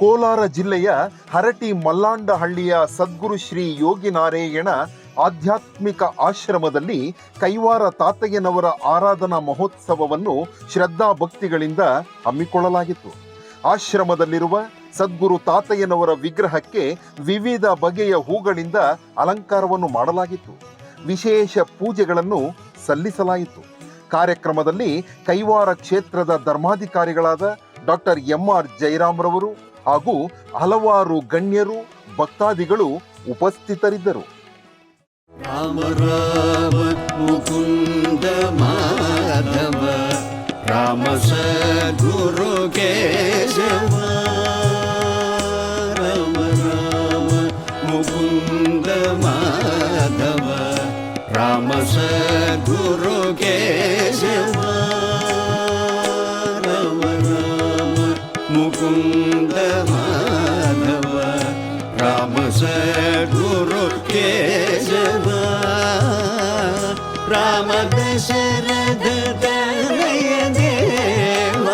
ಕೋಲಾರ ಜಿಲ್ಲೆಯ ಹರಟಿ ಮಲ್ಲಾಂಡಹಳ್ಳಿಯ ಸದ್ಗುರು ಶ್ರೀ ಯೋಗಿ ಯೋಗಿನಾರಾಯಣ ಆಧ್ಯಾತ್ಮಿಕ ಆಶ್ರಮದಲ್ಲಿ ಕೈವಾರ ತಾತಯ್ಯನವರ ಆರಾಧನಾ ಮಹೋತ್ಸವವನ್ನು ಶ್ರದ್ಧಾ ಭಕ್ತಿಗಳಿಂದ ಹಮ್ಮಿಕೊಳ್ಳಲಾಗಿತ್ತು. ಆಶ್ರಮದಲ್ಲಿರುವ ಸದ್ಗುರು ತಾತಯ್ಯನವರ ವಿಗ್ರಹಕ್ಕೆ ವಿವಿಧ ಬಗೆಯ ಹೂಗಳಿಂದ ಅಲಂಕಾರವನ್ನು ಮಾಡಲಾಗಿತ್ತು. ವಿಶೇಷ ಪೂಜೆಗಳನ್ನು ಸಲ್ಲಿಸಲಾಯಿತು. ಕಾರ್ಯಕ್ರಮದಲ್ಲಿ ಕೈವಾರ ಕ್ಷೇತ್ರದ ಧರ್ಮಾಧಿಕಾರಿಗಳಾದ ಡಾಕ್ಟರ್ ಎಂ ಆರ್ ಜಯರಾಮ್ರವರು ಹಾಗೂ ಹಲವಾರು ಗಣ್ಯರು, ಭಕ್ತಾದಿಗಳು ಉಪಸ್ಥಿತರಿದ್ದರು. ರಾಮ ಮುಕುಂದ ಮಾಧವ, ರಾಮ ಸದ್ಗುರು ಕೇಶವ. ರಾಮ ರಾಮ ಮುಕುಂದ ಮಾಧವ ಕೇಶವ. ರಾಮ ಸದ್ಗುರು ಕೇಶವ ರಾಮ ದಶರಥ ತನಯ ದೇವ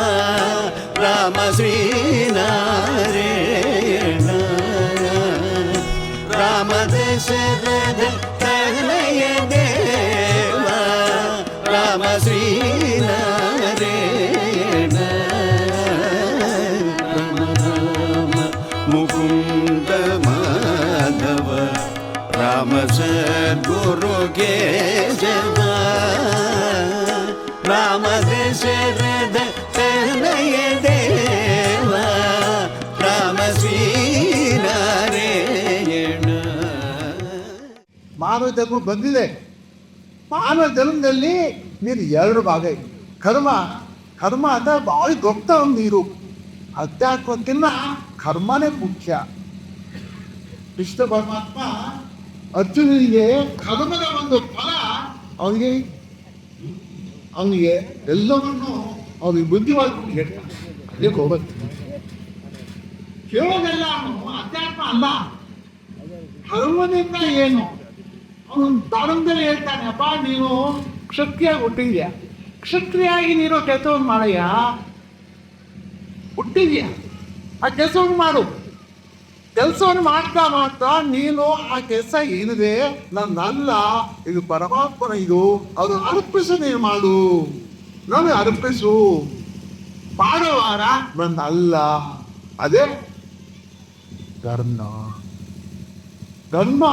ರಾಮ ಶ್ರೀನಾರಾಯಣ ರಾಮ ದಶರಥ ತನಯ ದೇವ ರಾಮ ಶ್ರೀನಾರಾಯಣ ರಾಮ ರಾಮ ಮುಕುಂದ ಮಾಧವ ರಾಮ ಸದ್ಗುರು ಕೇಶವ ರಾಮ ಶರದ ತನಯ ದೇವ. ರಾಮ ಶ್ರೀನಾರಾಯಣ. ಮಾನವ ಜನ್ಮ ಬಂದಿದೆ. ಮಾನವ ಜನ್ಮದಲ್ಲಿ ನೀನು ಎರಡು ಭಾಗ ಕರ್ಮ ಕರ್ಮ ಅಂತ ಭಾಳ ದೊಡ್ಡ ಒಂದು ನೀರು. ಅಧ್ಯಾತ್ಮಕ್ಕಿಂತ ಕರ್ಮನೇ ಮುಖ್ಯ. ಕೃಷ್ಣ ಪರಮಾತ್ಮ ಅರ್ಜುನನಿಗೆ ಕರ್ಮದ ಒಂದು ಫಲ ಅವನಿಗೆ? ಅವನಿಗೆ ಎಲ್ಲವನ್ನು ಅವನಿಗೆ ಬುದ್ಧಿವಾಗಿ ಹೇಳ್ತಾನೆ. ಅದಕ್ಕೆ ಹೋಗುತ್ತೆ ಕೇಳೋದೆಲ್ಲ ಅಧ್ಯಾತ್ಮ ಅಲ್ಲ. ಕರ್ಮದಿಂದ ಏನು? ಅವನು ದಾನದಲ್ಲಿ ಹೇಳ್ತಾನೆ ಅಪ್ಪ ನೀನು ಕ್ಷತ್ರಿಯಾಗಿ ಹುಟ್ಟಿದ್ಯಾ? ಕ್ಷತ್ರಿಯಾಗಿ ನೀನು ಕೆಲಸವನ್ನು ಮಾಡಯ್ಯ? ಹುಟ್ಟಿದ್ಯಾ? ಆ ಕೆಲಸವನ್ನು ಮಾಡು. ಕೆಲಸವನ್ನು ಮಾಡ್ತಾ ಮಾಡ್ತಾ ನೀನು ಆ ಕೆಲಸ ಏನಿದೆ? ನನ್ನಲ್ಲ, ಇದು ಪರಮಾತ್ಮನ, ಇದು ಅದು ಅರ್ಪಿಸು ನೀನು ಮಾಡು. ನನಗೆ ಅರ್ಪಿಸು. ಪಾಡುವಾರ ನನ್ನಲ್ಲ. ಅದೇ ಧರ್ಮ. ಧರ್ಮ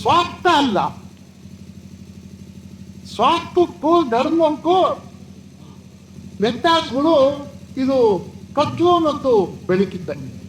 ಸ್ವಾರ್ಥ ಅಲ್ಲ. ಸ್ವಾರ್ಥಕ್ಕೂ ಧರ್ಮಕ್ಕೂ ವ್ಯತ್ಯಾಸಗಳು ಇದು ಕತ್ಲು ಮತ್ತು ಬೆಳಕಿದ್ದಂಗೆ.